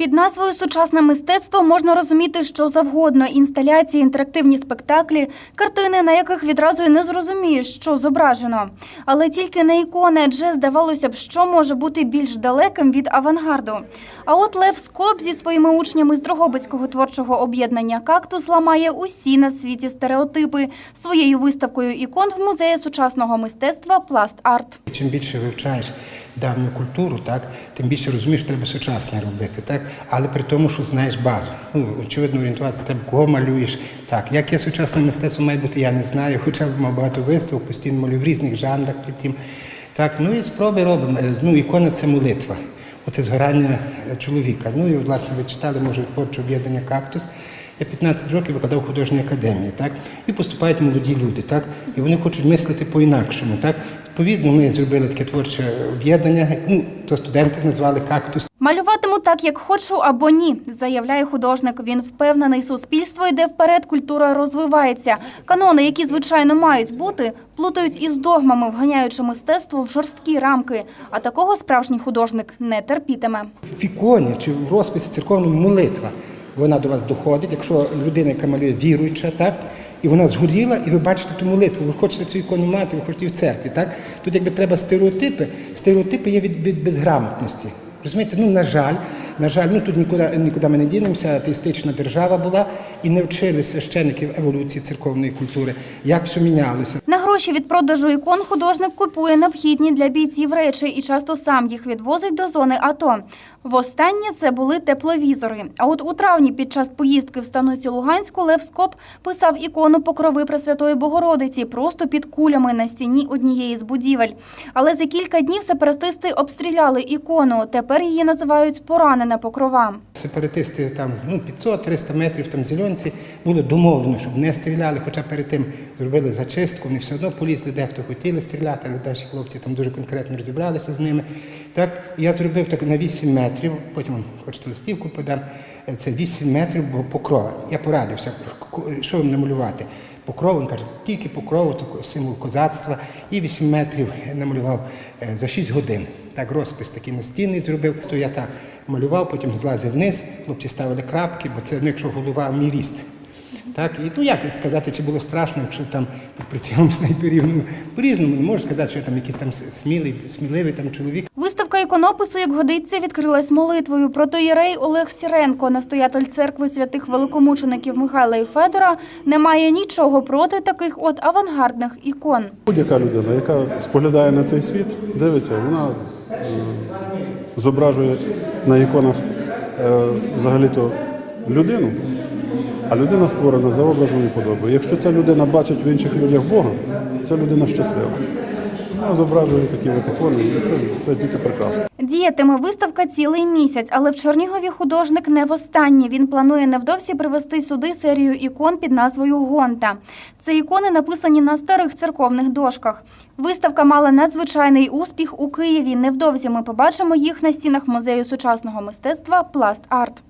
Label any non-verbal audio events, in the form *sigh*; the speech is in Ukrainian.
Під назвою Сучасне мистецтво можна розуміти, що завгодно інсталяції, інтерактивні спектаклі, картини, на яких відразу і не зрозумієш, що зображено. Але тільки не ікони, адже здавалося б, що може бути більш далеким від авангарду. А от Лев Скоп зі своїми учнями з Дрогобицького творчого об'єднання Кактус ламає усі на світі стереотипи своєю виставкою ікон в музеї сучасного мистецтва Пласт Арт. Чим більше вивчаєш давню культуру, так, тим більше розумієш, треба сучасне робити, так? але при тому, що знаєш базу. Ну, очевидно, орієнтуватися треба, кого малюєш. Так, яке сучасне мистецтво має бути, я не знаю, *laughs* хоча мав багато виставок, постійно малюю в різних жанрах притім. Так, ну і спроби робимо. Е, Ну, ікона це молитва. Оце згорання е, чоловіка. Ну і, власне, ви читали, може, творче об'єднання кактус. Я 15 років викладав в художній академії, так? І поступають молоді люди, так? І вони хочуть мислити по-інакшому, так? Відповідно, ми зробили таке творче об'єднання. Ну, то студенти назвали кактус. Малюватиму так, як хочу або ні, заявляє художник. Він впевнений, суспільство йде вперед, культура розвивається. Канони, які звичайно мають бути, плутають із догмами, вганяючи мистецтво в жорсткі рамки. А такого справжній художник не терпітиме. В іконі чи в розписі церковному молитва. Вона до вас доходить, якщо людина, яка малює віруюча, так? І вона згоріла, і ви бачите ту молитву. Ви хочете цю ікону мати, ви хочете її в церкві. Так? Тут якби треба стереотипи. Стереотипи є від, від безграмотності. Розумієте, ну на жаль, на жаль, ну тут нікуди, нікуди ми не дінемося, атеїстична держава була і не вчили священиків еволюції церковної культури, як все мінялося. Гроші від продажу ікон художник купує необхідні для бійців речі і часто сам їх відвозить до зони АТО. Востаннє це були тепловізори. А от у травні під час поїздки в станицю Луганську Лев Скоп писав ікону покрови Пресвятої Богородиці просто під кулями на стіні однієї з будівель. Але за кілька днів сепаратисти обстріляли ікону. Тепер її називають поранена покрова. Сепаратисти там ну, 500-300 метрів там зеленці було домовлено, щоб не стріляли, хоча перед тим зробили зачистку, вони все одно полізли, дехто хотіли стріляти, але наші хлопці там дуже конкретно розібралися з ними. Так, я зробив так на 8 метрів, потім вам хочете листівку подам. Е, Це 8 метрів покрова. Я порадився, що вам намалювати. Покров, він каже, тільки покров, символ козацтва, і 8 метрів намалював е, за 6 годин. Так, розпис такий настінний зробив, то я так малював, потім злазив вниз, хлопці ставили крапки, бо це ну, якщо голова мій ріст. Так, і ну як сказати, чи було страшно, якщо там під прицілом снайперів, ну по-різному, не можу сказати, що я там якийсь там смілий, сміливий там чоловік. Виставка іконопису, як годиться, відкрилась молитвою. Протоєрей Олег Сіренко, настоятель церкви святих великомучеників Михайла і Федора, не має нічого проти таких от авангардних ікон. Будь-яка людина, яка споглядає на цей світ, дивиться, вона е, зображує на іконах е, взагалі-то людину, а людина створена за образом і подобою. Якщо ця людина бачить в інших людях Бога, ця людина щаслива. Вона зображує такі от і це, це тільки прекрасно. Діятиме виставка цілий місяць, але в Чернігові художник не востаннє. Він планує невдовзі привезти сюди серію ікон під назвою Гонта. Це ікони написані на старих церковних дошках. Виставка мала надзвичайний успіх у Києві. Невдовзі ми побачимо їх на стінах музею сучасного мистецтва Пласт Арт.